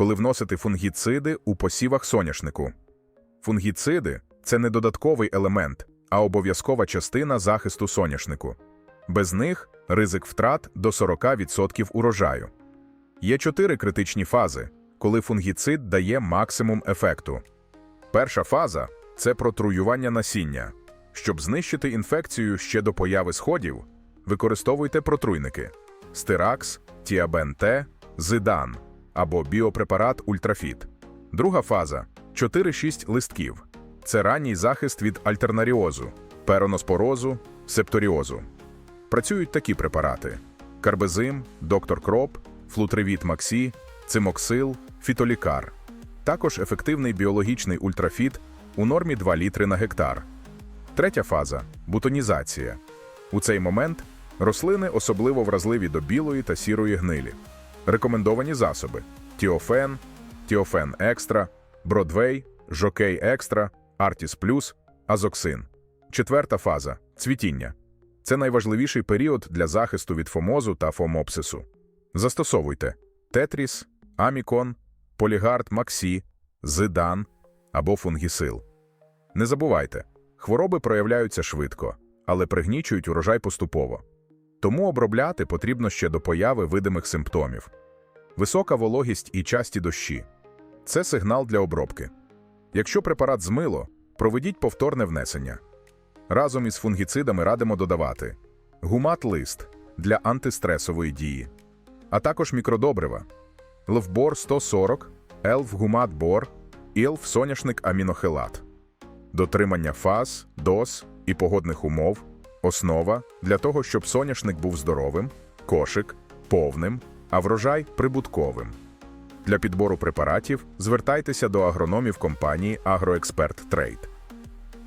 коли вносити фунгіциди у посівах соняшнику. Фунгіциди це не додатковий елемент, а обов'язкова частина захисту соняшнику. Без них ризик втрат до 40% урожаю. Є чотири критичні фази, коли фунгіцид дає максимум ефекту. Перша фаза це протруювання насіння. Щоб знищити інфекцію ще до появи сходів, використовуйте протруйники стиракс, тіабен-Т, зидан або біопрепарат ультрафіт. Друга фаза 4-6 листків. Це ранній захист від альтернаріозу, пероноспорозу, септоріозу. Працюють такі препарати: карбезим, доктор Кроп, флутривіт Максі, цимоксил, фітолікар. Також ефективний біологічний ультрафіт у нормі 2 літри на гектар. Третя фаза бутонізація. У цей момент рослини особливо вразливі до білої та сірої гнилі. Рекомендовані засоби: Тіофен, Тіофен Екстра, Бродвей, Жокей Екстра, Артіс Плюс, Азоксин. Четверта фаза цвітіння. Це найважливіший період для захисту від фомозу та фомопсису. Застосовуйте Тетріс, Амікон, Полігард Максі, Зидан або фунгісил. Не забувайте, хвороби проявляються швидко, але пригнічують урожай поступово. Тому обробляти потрібно ще до появи видимих симптомів. Висока вологість і часті дощі це сигнал для обробки. Якщо препарат змило, проведіть повторне внесення. Разом із фунгіцидами радимо додавати гумат-лист для антистресової дії, а також мікродобрива, лвбор 140, елф гумат бор, ілф соняшник амінохилат. Дотримання фаз, доз і погодних умов основа для того, щоб соняшник був здоровим, кошик повним, а врожай прибутковим. Для підбору препаратів звертайтеся до агрономів компанії Агроексперт Трейд.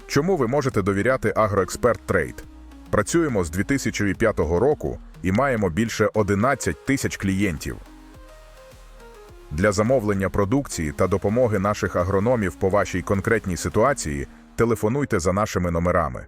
Чому ви можете довіряти Агроексперт Трейд? Працюємо з 2005 року і маємо більше 11 тисяч клієнтів. Для замовлення продукції та допомоги наших агрономів по вашій конкретній ситуації телефонуйте за нашими номерами